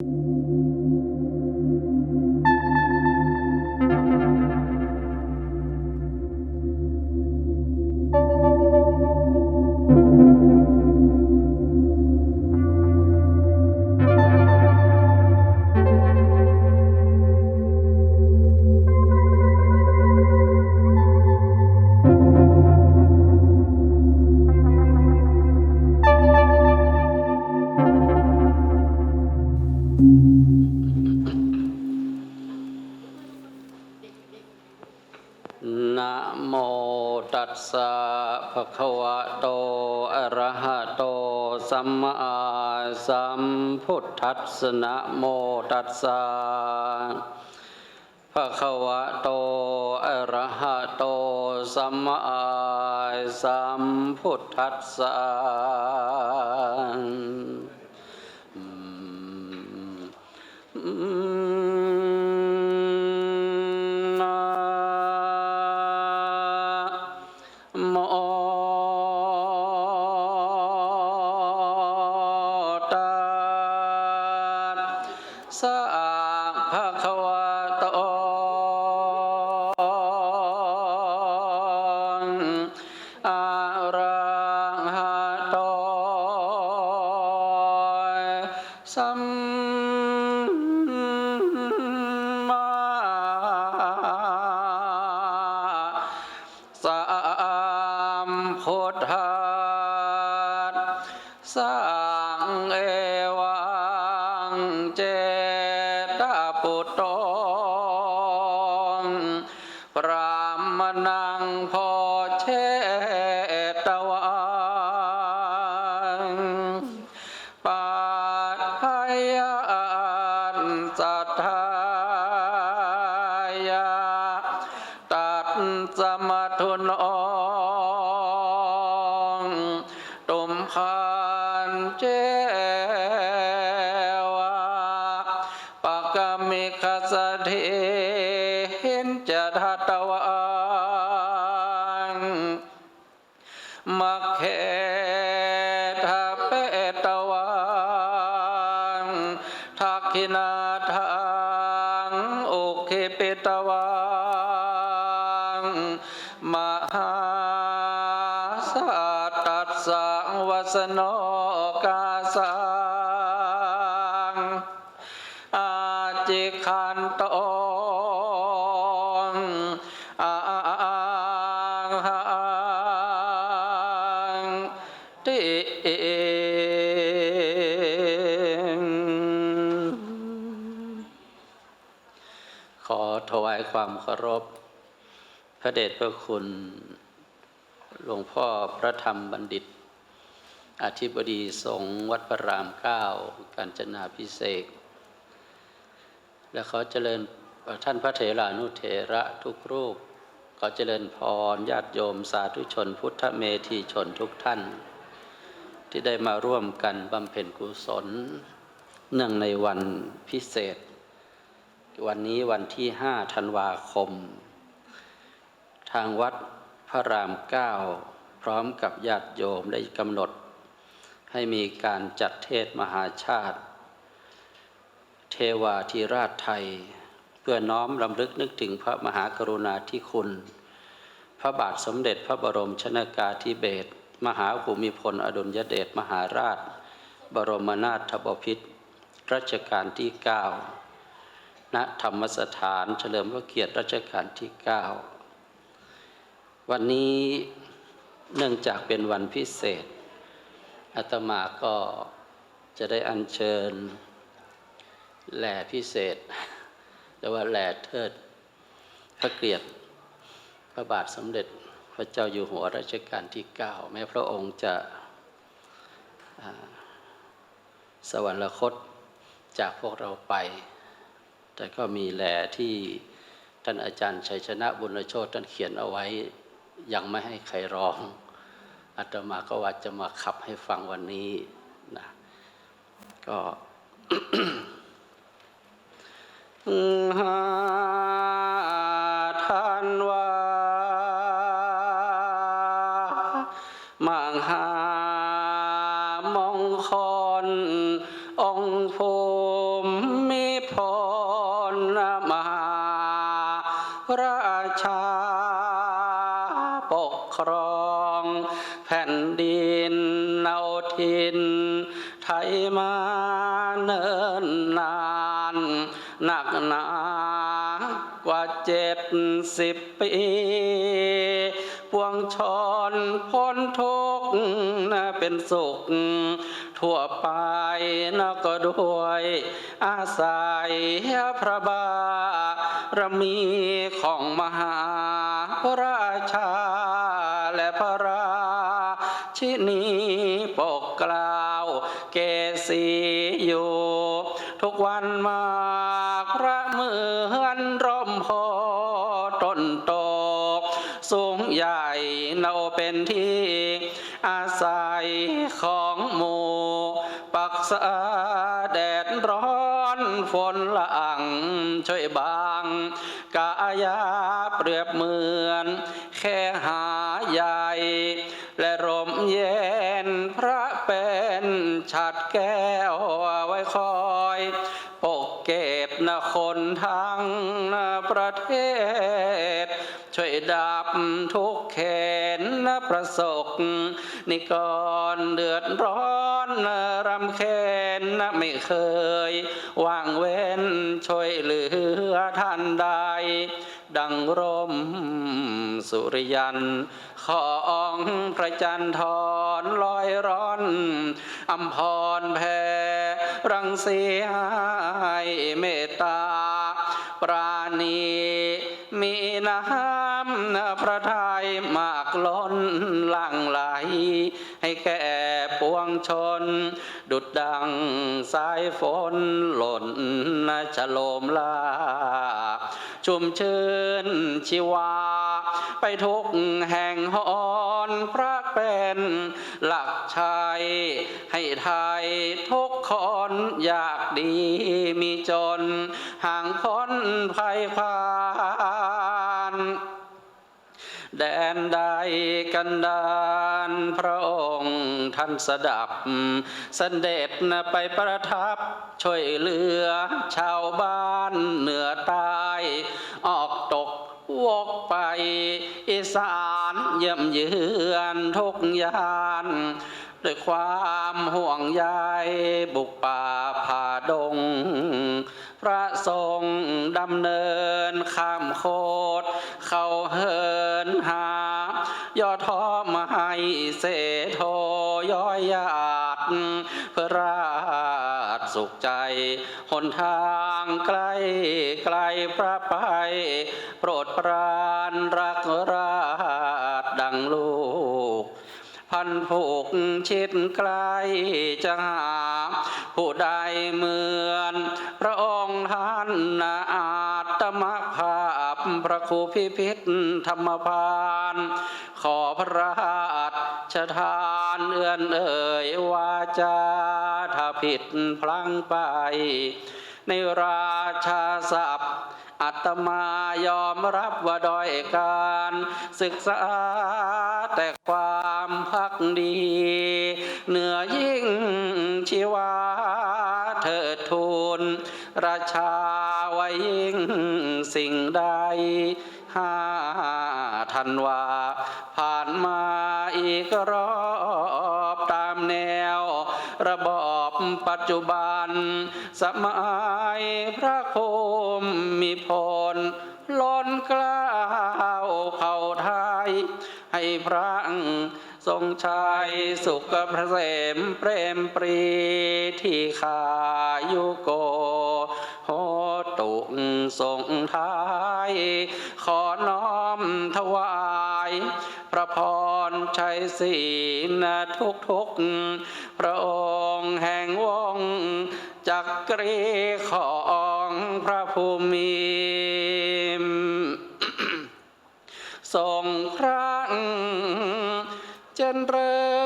น สัมพุทธัสสนะโมตัสสะภะคะวะโตอะระหะโตสัมมาสัมพุทธัสสะอืม สั ความเคารพ พระเดชพระคุณ หลวงพ่อพระธรรมบัณฑิต อธิบดีสงฆ์วัดพระรามเก้ากาญจนาพิเศษ และขอเจริญท่านพระเถรานุเถระทุกรูป ขอเจริญพรญาติโยมสาธุชน พุทธเมธีชนทุกท่าน ที่ได้มาร่วมกันบำเพ็ญกุศล เนื่องในวันพิเศษ วันนี้วันที่ห้าธันวาคม ทางวัดพระรามเก้าพร้อมกับญาติโยมได้กำหนด ให้มีการจัดเทศมหาชาติ เทวาธิราชไทย เพื่อน้อมรำลึกนึกถึงพระมหากรุณาธิคุณ พระบาทสมเด็จพระบรมชนากาธิเบศรมหาภูมิพลอดุลยเดชมหาราช บรมนาถบพิตรรัชกาลที่9 ณธรรมสถานเฉลิมพระเกียรติรัชกาลที่ 9 วันนี้เนื่องจากเป็นวันพิเศษอาตมาก็จะได้อัญเชิญแหล่พิเศษหรือว่าแหล่เทิดพระเกียรติพระบาทสมเด็จพระเจ้าอยู่หัวรัชกาลที่ 9 แม้พระองค์จะสวรรคตจากพวกเราไป แต่ก็มีแหล่ที่ท่านอาจารย์ชัยชนะบุญโชตท่านเขียนเอาไว้ ยังไม่ให้ใครร้องอาตมาก็ว่าจะมาขับให้ฟังวันนี้นะก็หาทันวามังหามงคลองค์ภูมิ สุข ทั่วไปนะก็ด้วย อาศัยพระบารมีของมหาพระราชาและพระราชินีปกกล้าว เกษีอยู่ทุกวันมา ประสบนิกรเดือดร้อนรำเค็นไม่เคยว่างเว้นช่วยเหลือท่านใด ดังร่มสุริยันของพระจันทร์ทรลอยร้อนอำพรแผ่รังสีให้เมตตา ปราณีมีน้ำ พระทัยมากล้นหลั่งไหล ให้แก่ปวงชน ดุดดังสายฝนหล่นฉโลมลา ชุ่มชื่นชีวา ไปทุกแห่งหอนพระเป็นหลักชัย ให้ไทยทุกคนอยากดีมีจน ห่างพ้นภัยควาน แดน ใดกันดานพระองค์ท่านสดับสเสด็จไปประทับช่วยเหลือชาวบ้านเหนือใต้ออกตกวกไปอีสานเยี่ยมเยือนทุกยานด้วยความห่วงใยบุกป่าผ่าดง พระทรงดำเนินข้ามโคดเข้าเหินหา ย่อท้อมาให้เสโทย้อยยาดพื่อราชสุขใจหนทางไกลไกลพระไป โปรดปรานรักราชดังลูก พันผูกชิดไกลจะหา ผู้ใดเหมือน พระองค์ท่านนาอาตมภาพพระครูพิพิธธรรมพานขอพระราชทานเอื้อนเอ่ยวาจาถ้าผิดพลังไป ในราชาศัพท์ อัตมายอมรับว่าด้อยการศึกษาแต่ความพักดี เหนือยิ่งชีวาเถิดทูลราชาไว้ยิ่งสิ่งใดห้าทันว่าผ่านมาอีกรอบตามแนวระบอบ ปัจจุบัน สมัยพระโคมมีพลล้นกล้าวเผ่าไทย ให้พระทรงชัยสุขพระเสมเปรมปรีที่ขายุโกโหตุงทรงท้าย ขอน้อมถวายพระพรชัยศีลทุกทุกพระองค์ แห่งวงจักรีของพระภูมิทรงครั้งเจริญ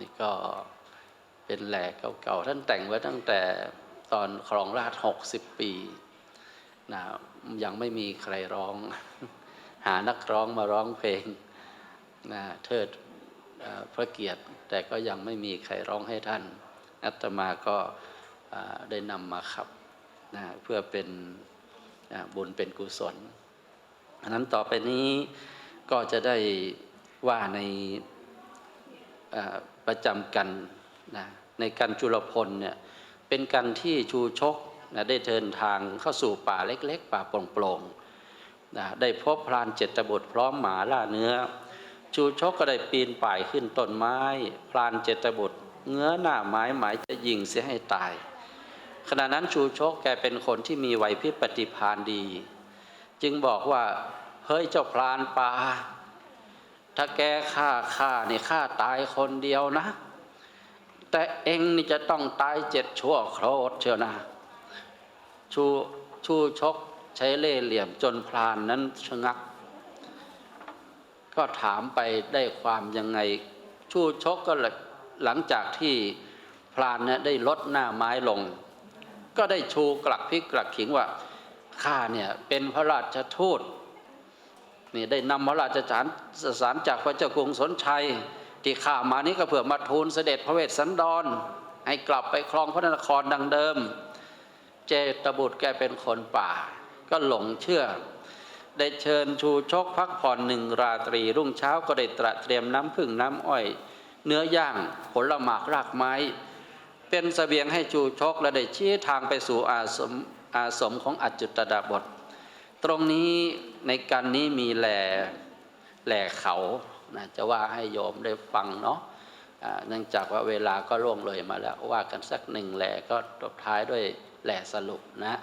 นี่ก็เป็นแหลกเก่าๆท่านแต่งไว้ตั้งแต่ตอนครองราชหกสิบปีนะยังไม่มีใครร้อง หานักร้องมาร้องเพลงนะเทิดพระเกียรติ แต่ก็ยังไม่มีใครร้องให้ท่านอาตมาก็ได้นำมาขับนะเพื่อเป็นอ่าบุญเป็นกุศลอันนั้นต่อไปนี้ก็จะได้ว่าใน ประจำกันนะในการจุลพลเนี่ยเป็นการที่ชูชกนะได้เดินทางเข้าสู่ป่าเล็ก ๆ ป่าโปร่งๆนะได้พบพรานเจตบุตรพร้อมหมาล่าเนื้อ ชูชกก็ได้ปีนป่ายขึ้นต้นไม้ พรานเจตบุตร เงื้อหน้าไม้หมายจะยิงเสียให้ตาย ขณะนั้นชูชกแกเป็นคนที่มีไหวพริบปฏิภาณดี จึงบอกว่าเฮ้ยเจ้าพรานป่า ถ้าแกฆ่าข้านี่ฆ่าตายคนเดียวนะ แต่เองนี่จะต้องตายเจ็ดชั่วโครตเชียวนะ ชูชูชกใช้เล่เหลี่ยมจนพรานนั้นชะงัก ก็ถามไปได้ความยังไง ชูชกก็หลังจากที่พรานเนี่ยได้ลดหน้าไม้ลง ก็ได้ชูกลักพิกกลักขิงว่าข้าเนี่ยเป็นพระราชทูต นี่ได้นำพระราชสารสารจากพระเจ้ากรุงสนชัย ที่ข้ามานี้ก็เพื่อมาทูลเสด็จพระเวสสันดร ให้กลับไปครองพระนครดังเดิม เจตบุตรแกเป็นคนป่า ก็หลงเชื่อ ได้เชิญชูชกพักผ่อนหนึ่งราตรี รุ่งเช้าก็ได้ตระเตรียมน้ำพึ่งน้ำอ้อย เนื้อย่างผลหมากรากไม้ เป็นเสบียงให้ชูชกและได้ชี้ทางไปสู่อาสมอาสมของอัจจุตดาบท ตรงนี้ในการนี้มีแหล่แหล่เขานะจะว่าให้โยมได้ฟังเนาะเนื่องจากว่าเวลาก็ล่วงเลยมาแล้วว่ากันสักหนึ่งแหล่ก็ตบท้ายด้วยแหล่สรุปนะ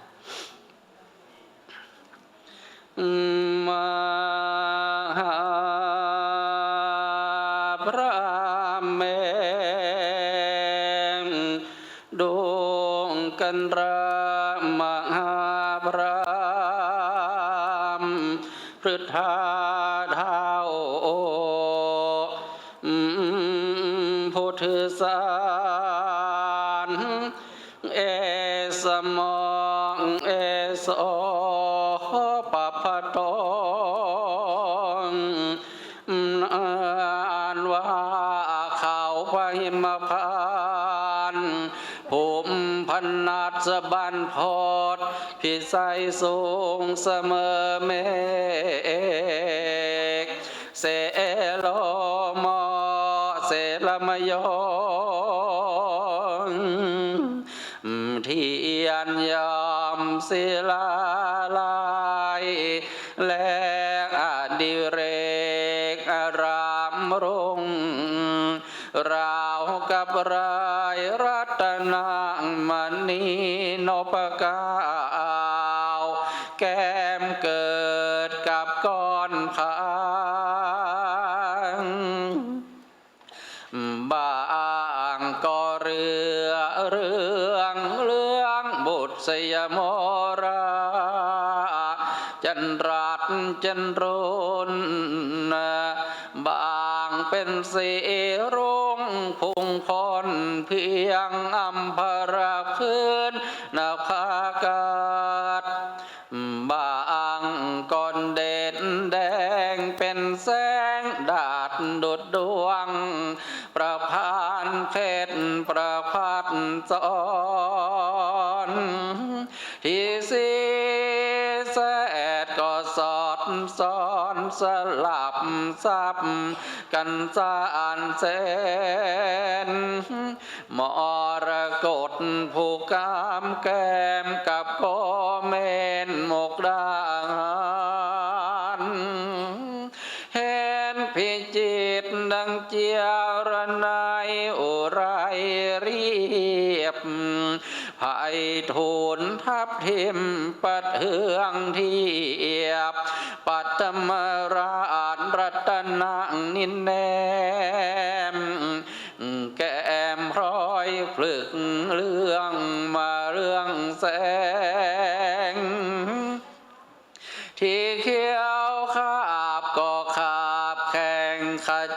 านพอดพิสัยสูงเสมอเมฆเสโลมอเสลมยองทียนยอมศิลา สยามราจันรัตจันรุนบางเป็นสีรุ่งพุ่งพรเพียงอัมพรา กันสานเสนมรกตผูกกามแก้มกับโกเมนหมกดาหารเห็นพิจิตดังเจียรนายอุไรเรียบไผ่ทูลทับทิมปัดเฮืองที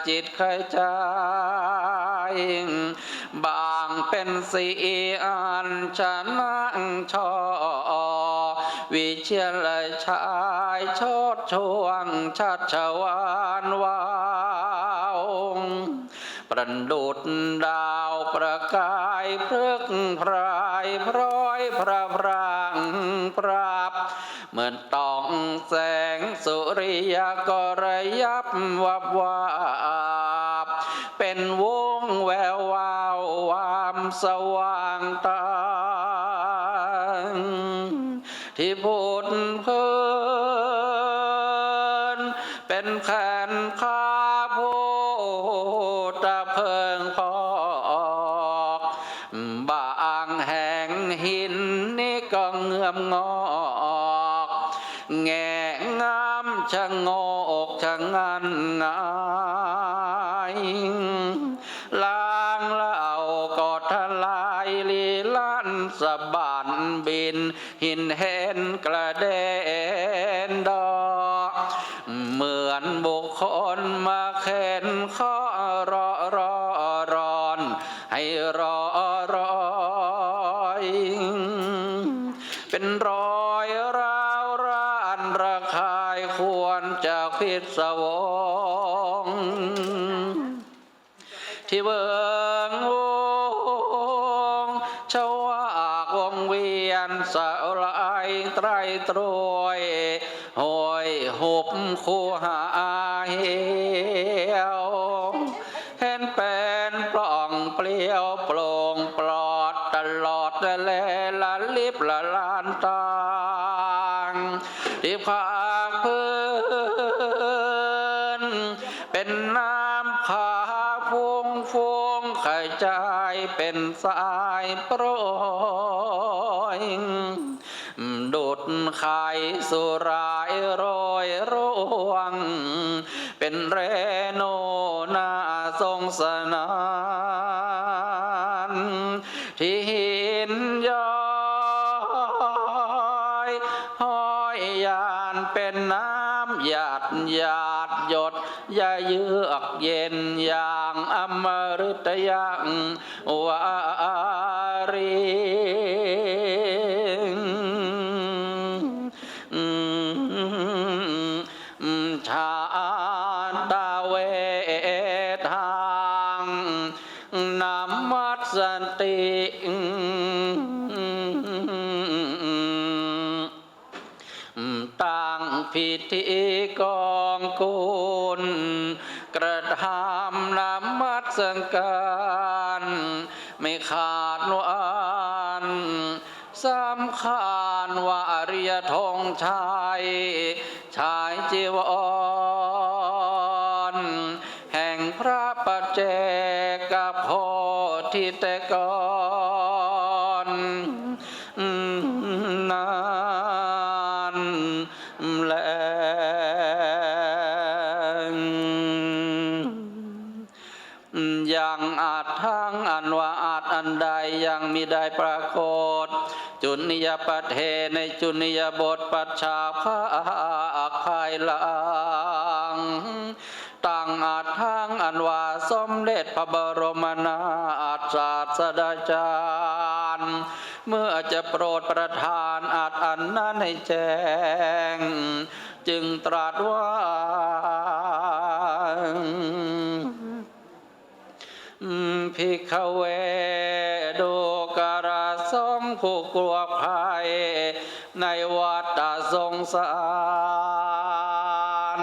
จิตขจายบางเป็นสีอันชนะชอวิเชียรเลยชายชดช่วงชัดชวานวาวประดุดดาวประกายพรึกพรายพร้อยพระพรางปราบเหมือนตองแสงสุริยก็ระยับวับวา สว่างตา ที่พูดเพลินเป็นแขนขา ระคายควรจากพิศวงที่เบอ ดุดไข่สุรายรอยร่วง เป็นเรโนนาทรงสนา พิธีกองกุลกระทำนมัสการไม่ขาดวันสำคัญว่าอริยธงชัย ว่าอาจอันใดยังมิได้ปรากฏ จุนิยปเทในจุนิยบทปัจฉาภาคภายหลังตั้งอาจทั้งอันว่าสมเด็จพระบรมนาถศาสดาจารย์เมื่อจะโปรดประทานอาจอันนั้นให้แจ้ง จึงตรัสว่า พิกเวดูการะสมผู้กลัวภัย ในวัฏสงสาร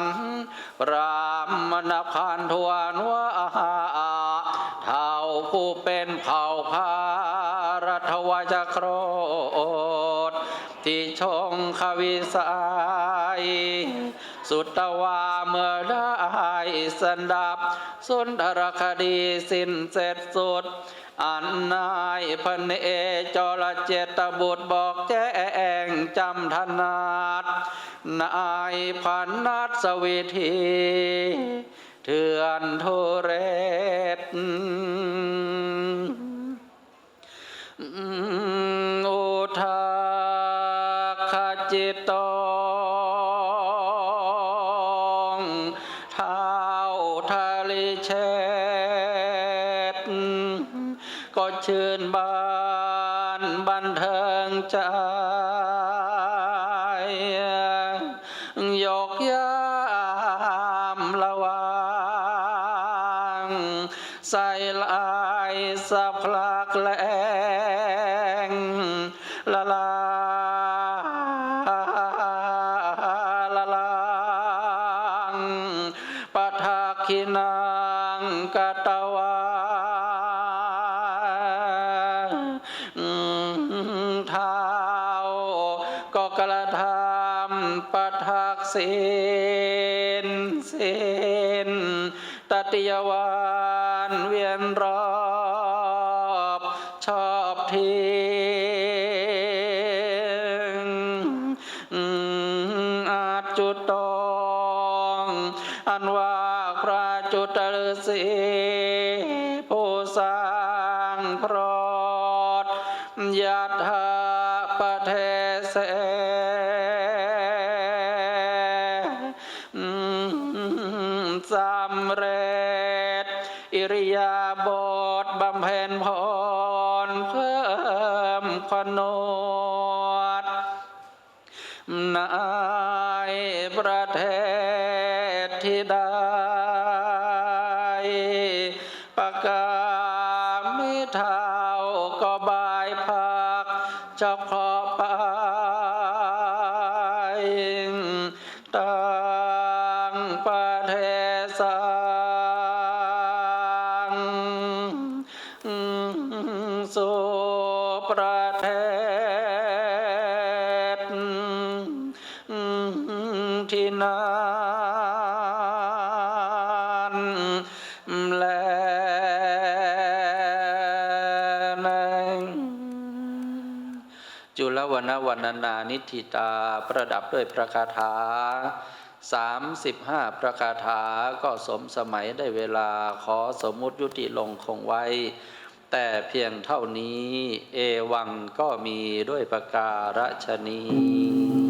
พรามณพันธวนว่าเท่าผู้เป็นเผ่าพารัฐวจโครดที่ชงขวิสัยสุตวาเมื่อได้สันดับ สุนทรคดีสิ้นเสร็จสุดอันนายพระเนจรเจตบุตรบอกแจ้งจำธนาดนายพันนัสวิธีเถื่อนทุเรศอุทาคจิตตองทา ทะเลแชดก็ชื่นบาน กษินสินตติยวานเวียนรอน ในประเทศที่ได้ จุลวรรณวรรณนานิธิตาประดับด้วยประคาถาสามสิบห้าประคาถาก็สมสมัยได้เวลาขอสมมุติยุติลงคงไว้ แต่เพียงเท่านี้ เอวังก็มีด้วยประการฉนี้